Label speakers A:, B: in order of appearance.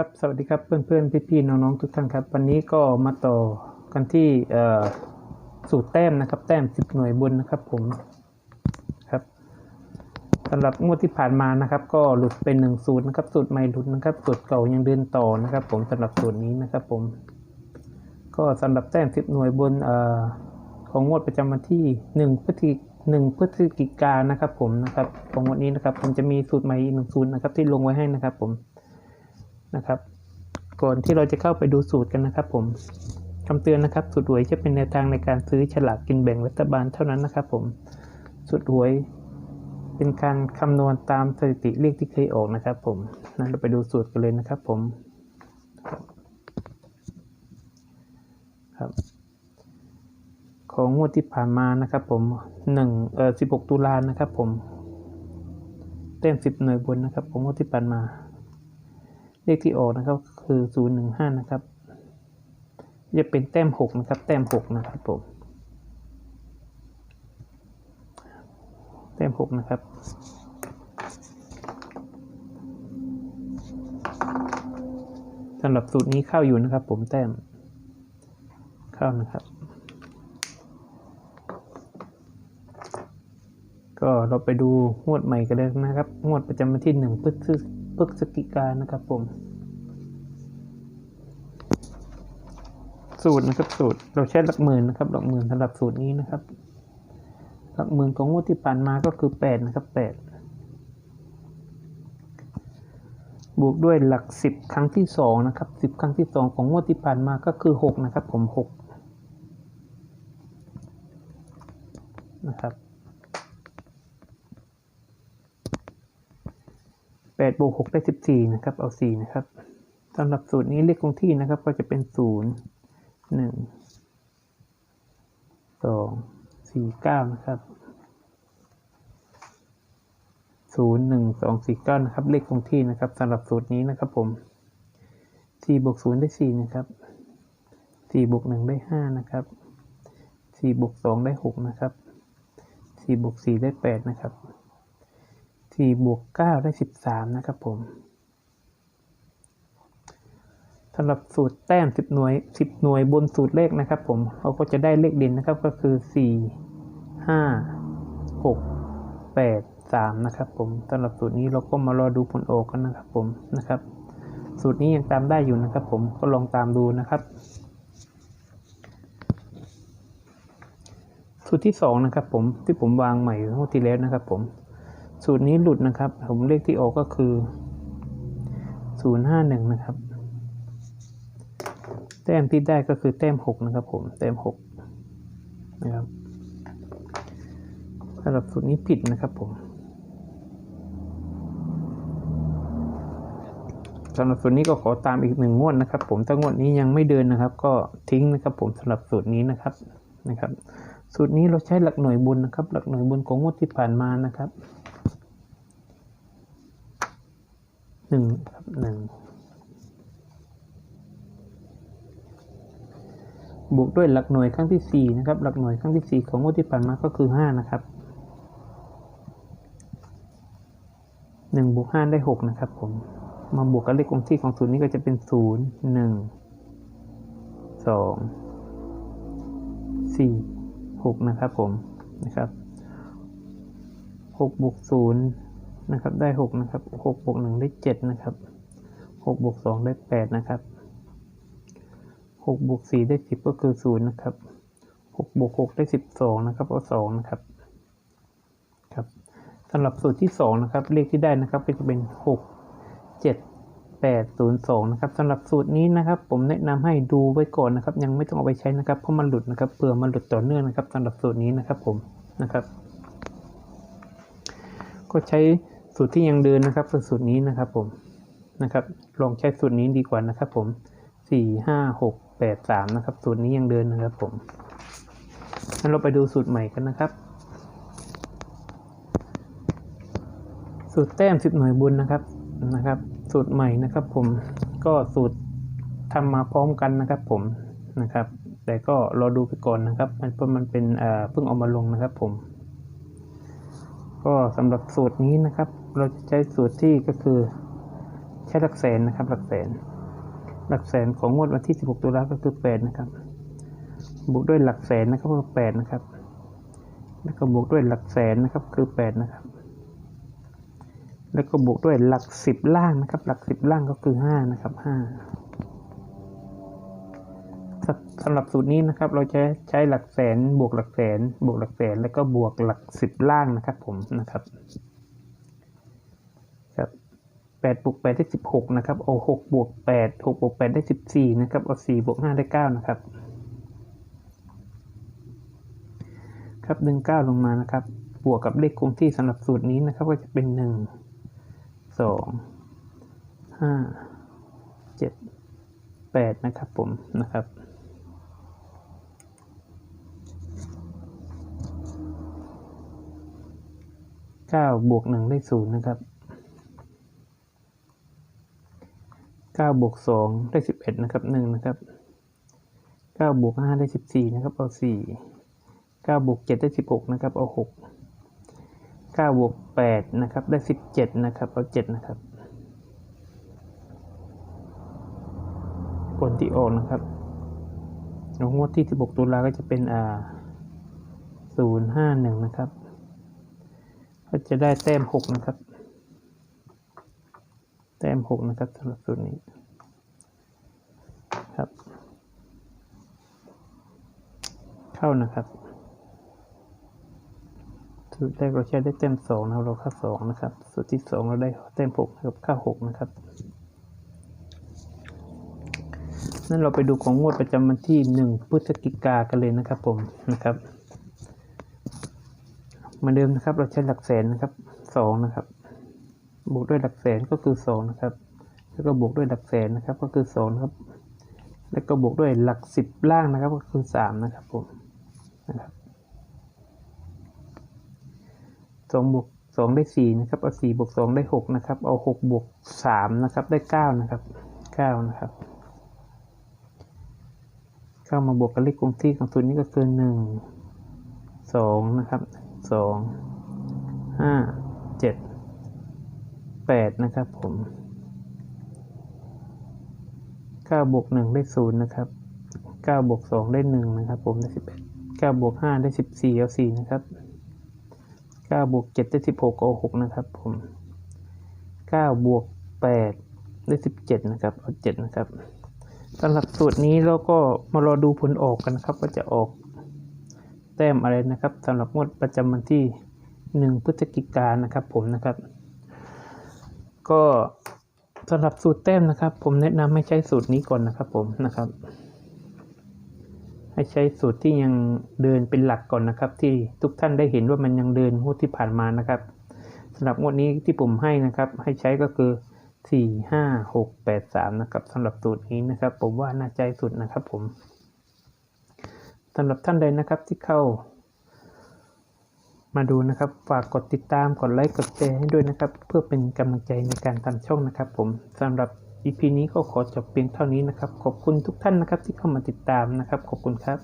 A: ครับสวัสดีครับเพื่อนๆพี่ๆน้องๆทุกท่านครับ วันนี้ก็มาต่อกันที่สูตรแต้มนะครับ แต้ม10หน่วยบนนะครับผมครับสำหรับงวดที่ผ่านมานะครับ ก็หลุดเป็นหนึ่งสูตรนะครับสูตรใหม่หลุดนะครับสูตรเก่ายังเดินต่อนะครับ ผมสำหรับสูตรนี้นะครับ ผม ก็สำหรับแต้ม10หน่วยบนอของงวดประจำวันที่1พฤศจิหนึ่งพฤศจิกายนนะครับ ผมนะครับของงวดนี้นะครับผมจะมีสูตรใหม่อีกหนึ่งสูตรนะครับ ที่ลงไว้ให้นะครับ ผม นะครับ ก่อนที่เราจะเข้าไปดูสูตรกันนะครับ ผมคำเตือนนะครับ สูตรหวยจะเป็นแนวทางในการซื้อฉลากกินแบ่งรัฐบาลเท่านั้นนะครับ ผม สูตรหวยเป็นการคำนวณตามสถิติเลขที่เคยออกนะครับ ผมนั้นเราไปดูสูตรกันเลยนะครับ ผมครับ ของงวดที่ผ่านมานะครับ ผมหนึ่งเอ่อสิบหกตุลานะครับ ผม เต็มสิบหน่วยบนนะครับของงวดที่ผ่านมา เลขที่ออกนะครับคือศูนย์หนึ่งห้านะครับ จะเป็นแต้มหกนะครับ แต้มหกนะครับผม แต้มหกนะครับสำหรับสูตรนี้เข้าอยู่นะครับ ผมแต้ม เข้านะครับ ก็เราไปดูงวดใหม่กันเลยนะครับ งวดประจำวันที่หนึ่งพฤศ พฤศจิกายนนะครับผม สูตรนะครับสูตรเราใช้หลักหมื่นนะครับ หลักหมื่นสำหรับสูตรนี้นะครับ หลักหมื่นของงวดที่ผ่านมาก็คือแปดนะครับแปดบวกด้วยหลักสิบครั้งที่สองนะครับสิบครั้งที่สองของงวดที่ผ่านมาก็คือหกนะครับ ผมหกนะครับ แปดบวกหกได้สิบสี่นะครับ เอาสี่นะครับสำหรับสูตรนี้เลขคงที่นะครับ ก็จะเป็นศูนย์หนึ่งสองสี่เก้านะครับศูนย์หนึ่งสองสี่เก้านะครับ เลขคงที่นะครับสำหรับสูตรนี้นะครับผมสี่บวกศูนย์ได้สี่นะครับสี่บวกหนึ่งได้ห้านะครับสี่บวกสองได้หกนะครับสี่บวกสี่ได้แปดนะครับ สี่บวกเก้าได้สิบสามนะครับผมสำหรับสูตรแต้มสิบหน่วยสิบหน่วยบนสูตรเลขนะครับผมเราก็จะได้เลขเด่นนะครับก็คือสี่ห้าหกแปดสามนะครับผมสำหรับสูตรนี้เราก็มารอดูผลออกกันนะครับผมนะครับ สูตรนี้ยังตามได้อยู่นะครับผมก็ลองตามดูนะครับ สูตรที่สองนะครับผมที่ผมวางใหม่เมื่อที่แล้วนะครับผม สูตรนี้หลุดนะครับ ผมเลขที่ออกก็คือ 051 นะครับ แต้มที่ได้ก็คือแต้ม 6 นะครับ ผมแต้ม 6 นะครับสำหรับสูตรนี้ผิดนะครับผมสำหรับสูตรนี้ก็ขอตามอีกหนึ่งงวดนะครับ ผมถ้างวดนี้ยังไม่เดินนะครับ ก็ทิ้งนะครับ ผมสำหรับสูตรนี้นะครับนะครับ สูตรนี้เราใช้หลักหน่วยบนนะครับ หลักหน่วยบนของงวดที่ผ่านมานะครับ หนึ่งครับหนึ่งบวกด้วยหลักหน่วยครั้งที่สี่นะครับ หลักหน่วยครั้งที่สี่ของงวดที่ผ่านมาก็คือห้านะครับหนึ่งบวกห้าได้หกนะครับผม มาบวกกับเลขคงที่ของศูนย์นี้ก็จะเป็นศูนย์หนึ่งสองสี่หกนะครับผม นะครับหกบวกศู นะครับ ได้หกนะครับหกบวกหนึ่งได้เจ็ดนะครับหกบวกสองได้แปดนะครับหกบวกสี่ได้สิบก็คือศูนย์นะครับหกบวกหกได้สิบสองนะครับเอาสองนะครับครับสำหรับสูตรที่สองนะครับ เลขที่ได้นะครับก็จะเป็นหกเจ็ดแปดศูนย์สองนะครับสำหรับสูตรนี้นะครับ ผมแนะนำให้ดูไว้ก่อนนะครับ ยังไม่ต้องเอาไปใช้นะครับเพราะมันหลุดนะครับเผื่อมันหลุดต่อเนื่องนะครับสำหรับสูตรนี้นะครับผมนะครับ ก็ใช้ สูตรที่ยังเดินนะครับคือสูตรนี้นะครับผมนะครับ ลองใช้สูตรนี้ดีกว่านะครับ ผมสี่ห้าหกแปดสามนะครับ สูตรนี้ยังเดินนะครับ ผมงั้นเราไปดูสูตรใหม่กันนะครับ สูตรแต้มสิบหน่วยบุญนะครับนะครับ สูตรใหม่นะครับ ผมก็สูตรทำมาพร้อมกันนะครับ ผมนะครับ แต่ก็รอดูไปก่อนนะครับ มันเพราะมันเป็นเอ่อเพิ่งเอามาลงนะครับ ผม ก็สำหรับสูตรนี้นะครับ เราจะใช้สูตรที่ก็คือใช้หลักแสนนะครับ หลักแสน หลักแสนของงวดวันที่ 16 ตุลาก็คือ8นะครับ บวกด้วยหลักแสนนะครับก็คือ8นะครับ แล้วก็บวกด้วยหลักแสนนะครับคือ8นะครับ แล้วก็บวกด้วยหลักสิบล่างนะครับ หลักสิบล่างก็คือห้านะครับห้าสำหรับสูตรนี้นะครับ เราจะใช้หลักแสนบวกหลักแสน บวกหลักแสน แล้วก็บวกหลักสิบล่างนะครับผมนะครับ แปดบวกแปดได้สิบหกนะครับ เอาหกบวกแปดหกบวกแปดได้สิบสี่นะครับ เอาสี่บวกห้าได้เก้านะครับ ครับดึงเก้าลงมานะครับ บวกกับเลขคงที่สำหรับสูตรนี้นะครับ ก็จะเป็นหนึ่งสองห้าเจ็ดแปดนะครับผม นะครับเก้าบวกหนึ่งได้ศูนย์นะครับ เก้าบวกสองได้สิบเอ็ดนะครับหนึ่งนะครับเก้าบวกห้าได้สิบสี่นะครับเอาสี่เก้าบวกเจ็ดได้สิบหกนะครับเอาหกเก้าบวกแปดนะครับได้สิบเจ็ดนะครับเอาเจ็ดนะครับผลที่ออกนะครับงวดที่สิบหกตุลาก็จะเป็นอ่าศูนย์ห้าหนึ่งนะครับก็จะได้แต้มหกนะครับ แต้มหกนะครับสำหรับสูตรนี้ครับ เข้านะครับสูตรแรกเราใช้ได้เต็มสองนะครับเราเข้าสองนะครับสูตรที่สองเราได้เต็มหกนะครับเข้าหกนะครับนั่นเราไปดูของงวดประจำวันที่หนึ่งพฤศจิกากันเลยนะครับผมนะครับเหมือนเดิมนะครับเราใช้หลักแสนนะครับสองนะครับ บวกด้วยหลักแสนก็คือสองนะครับ แล้วก็บวกด้วยหลักแสนนะครับก็คือสองนะครับ แล้วก็บวกด้วยหลักสิบล่างนะครับก็คือสามนะครับผมนะครับสองบวกสองได้สี่นะครับ เอาสี่บวกสองได้หกนะครับ เอาหกบวกสามนะครับ ได้เก้านะครับเก้านะครับ เข้ามาบวกกับเลขคงที่ของตัวนี้ก็คือหนึ่งสองนะครับสองห้าเจ็ด แปดนะครับผมเก้าบวกหนึ่งได้ศูนย์นะครับเก้าบวกสองได้หนึ่งนะครับผมได้สิบเอ็ดเก้าบวกห้าได้สิบสี่เอาสี่นะครับเก้าบวกเจ็ดได้สิบหกเอาหกนะครับผมเก้าบวกแปดได้สิบเจ็ดนะครับเอาเจ็ดนะครับสำหรับสูตรนี้เราก็มารอดูผลออกกันนะครับ ว่าจะออกแต้มอะไรนะครับสำหรับงวดประจำวันที่หนึ่งพฤศจิกายนนะครับผมนะครับ ก็สำหรับสูตรแต้มนะครับ ผมแนะนำให้ใช้สูตรนี้ก่อนนะครับผมนะครับ ให้ใช้สูตรที่ยังเดินเป็นหลักก่อนนะครับ ที่ทุกท่านได้เห็นว่ามันยังเดินงวดที่ผ่านมานะครับสำหรับงวดนี้ที่ผมให้นะครับ ให้ใช้ก็คือสี่ห้าหกแปดสามนะครับสำหรับสูตรนี้นะครับ ผมว่าน่าใจสุดนะครับผมสำหรับท่านใดนะครับที่เข้า มาดูนะครับ ฝากกดติดตาม กดไลค์ กดแชร์ให้ด้วยนะครับ เพื่อเป็นกำลังใจในการทำช่องนะครับผมสำหรับ EP นี้ก็ขอจบเพียงเท่านี้นะครับ ขอบคุณทุกท่านนะครับที่เข้ามาติดตามนะครับ ขอบคุณครับ